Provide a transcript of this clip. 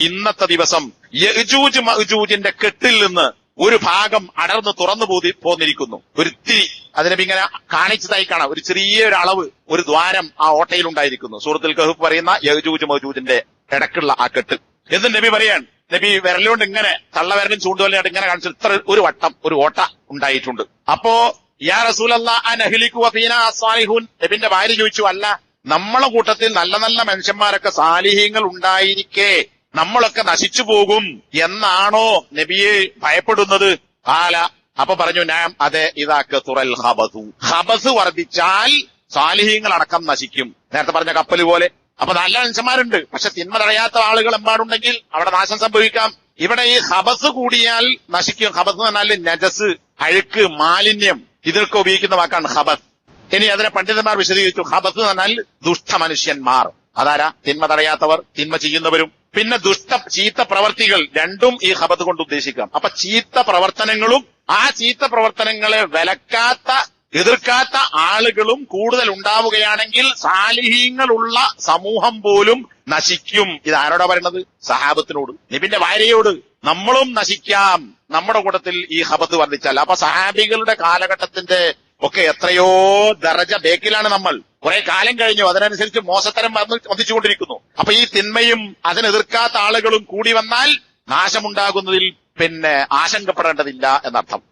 ഇന്നത്തെ ദിവസം യജൂജ് മഹജൂജിന്റെ കെട്ടിൽ നിന്ന് ഒരു ഭാഗം അടർന്ന് തുറന്നു പോതി പോന്നിരിക്കുന്നു. ഒരു തിരി അതിനെ ഇങ്ങനെ കാണിച്ചതായി കാണാം. ഒരു ചെറിയ ഒരു അളവ് ഒരു ദ്വാരം ആ ഓട്ടയിൽ ഉണ്ടായിരിക്കുന്നു. സൂറത്തുൽ കഹഫ് പറയുന്ന യജൂജ് മഹജൂജിന്റെ ഇടക്കുള്ള ആ കെട്ട് എന്ന് നബി പറയാൻ? നബി വിരലുകൊണ്ട് ഇങ്ങനെ തള്ളവിരലും ചൂണ്ടുവലിനായിട്ട് ഇങ്ങനെ കാണിച്ചു. ഇത്ര ഒരു വട്ടം ഒരു ഓട്ട ഉണ്ടായിട്ടുണ്ട്. അപ്പോ യാ റസൂലല്ലാ നബിന്റെ ഭാര്യ ചോദിച്ചു അല്ല നമ്മളെ കൂട്ടത്തിൽ നല്ല നല്ല മനുഷ്യന്മാരൊക്കെ സാലിഹ്യങ്ങൾ ഉണ്ടായിരിക്കെ. നമ്മളൊക്കെ നശിച്ചു പോകും എന്നാണോ നബിയെ ഭയപ്പെടുന്നത്? ആല അപ്പൊ പറഞ്ഞു ഞാൻ അതെ ഇതാക്ക് തുറൽ ഹബസു ഹബസ് വർദ്ധിച്ചാൽ സാലിഹ്യങ്ങൾ അടക്കം നശിക്കും. നേരത്തെ പറഞ്ഞ കപ്പൽ പോലെ. അപ്പൊ നല്ല മനുഷ്യന്മാരുണ്ട്. പക്ഷെ തിന്മ തടയാത്ത ആളുകൾ എമ്പാടുണ്ടെങ്കിൽ അവിടെ നാശം സംഭവിക്കാം. ഇവിടെ ഈ ഹബസ് കൂടിയാൽ നശിക്കും. ഹബസ് എന്ന് പറഞ്ഞാൽ നജസ് അഴുക്ക് മാലിന്യം. ഇതിനൊക്കെ ഉപയോഗിക്കുന്ന വാക്കാണ് ഹബസ് ഇനി അതിനെ പണ്ഡിതന്മാർ വിശദീകരിച്ചു. ഹബസ് എന്ന് പറഞ്ഞാൽ ദുഷ്ട മനുഷ്യന്മാർ അതാരാ? തിന്മ തടയാത്തവർ തിന്മ ചെയ്യുന്നവരും. പിന്നെ ദുഷ്ട ചീത്ത പ്രവർത്തികൾ രണ്ടും ഈ ഹബത്ത് കൊണ്ട് ഉദ്ദേശിക്കാം. അപ്പൊ ചീത്ത പ്രവർത്തനങ്ങളും ആ ചീത്ത പ്രവർത്തനങ്ങളെ വിലക്കാത്ത എതിർക്കാത്ത ആളുകളും കൂടുതൽ ഉണ്ടാവുകയാണെങ്കിൽ സാലിഹീങ്ങളുള്ള സമൂഹം പോലും നശിക്കും. ഇത് ആരോടാ പറയുന്നത് സഹാബത്തിനോട്. നിബിന്റെ ഭാര്യയോട്. നമ്മളും നശിക്കാം. നമ്മുടെ കൂട്ടത്തിൽ ഈ ഹബത്ത് വർദ്ധിച്ചാൽ. അപ്പൊ സഹാബികളുടെ കാലഘട്ടത്തിന്റെ ഒക്കെ എത്രയോ ദറജ ബേക്കിലാണ് നമ്മൾ. കുറെ കാലം കഴിഞ്ഞു. അതിനനുസരിച്ച് മോശത്തരം വന്ന് വന്നിച്ചുകൊണ്ടിരിക്കുന്നു അപ്പൊ ഈ തിന്മയും അതിനെതിർക്കാത്ത ആളുകളും കൂടി വന്നാൽ നാശമുണ്ടാകുന്നതിൽ പിന്നെ ആശങ്കപ്പെടേണ്ടതില്ല എന്നർത്ഥം.